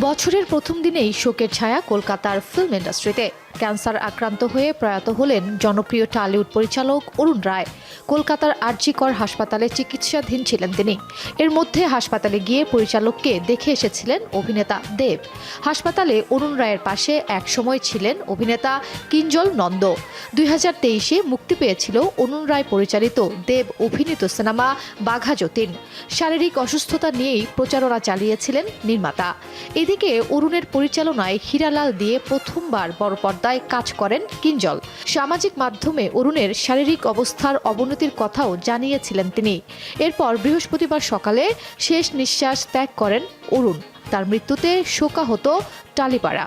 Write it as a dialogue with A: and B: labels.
A: বছরের প্রথম দিনেই শোকের ছায়া কলকাতার ফিল্ম ইন্ডাস্ট্রিতে ক্যান্সার আক্রান্ত হয়ে প্রয়াত হলেন জনপ্রিয় টালিউড পরিচালক অরুণ রায়। কলকাতার আরজিকর হাসপাতালে চিকিৎসাধীন ছিলেন তিনি। এর মধ্যে হাসপাতালে গিয়ে পরিচালককে দেখে এসেছিলেন অভিনেতা দেব। হাসপাতালে অরুণ রায়ের পাশে একসময় ছিলেন অভিনেতা কিঞ্জল নন্দ। দুই হাজার তেইশে মুক্তি পেয়েছিল অরুণ রায় পরিচালিত দেব অভিনীত সিনেমা বাঘা যতীন। শারীরিক অসুস্থতা নিয়েই প্রচারণা চালিয়েছিলেন নির্মাতা। এদিকে অরুণের পরিচালনায় হীরালাল দিয়ে প্রথমবার বড় পর্দায় কাজ করেন কিঞ্জল। সামাজিক মাধ্যমে অরুণের শারীরিক অবস্থার অবনতির কথাও জানিয়েছিলেন তিনি। এরপর বৃহস্পতিবার সকালে শেষ নিঃশ্বাস ত্যাগ করেন অরুণ। তার মৃত্যুতে শোকাহত টালিপাড়া।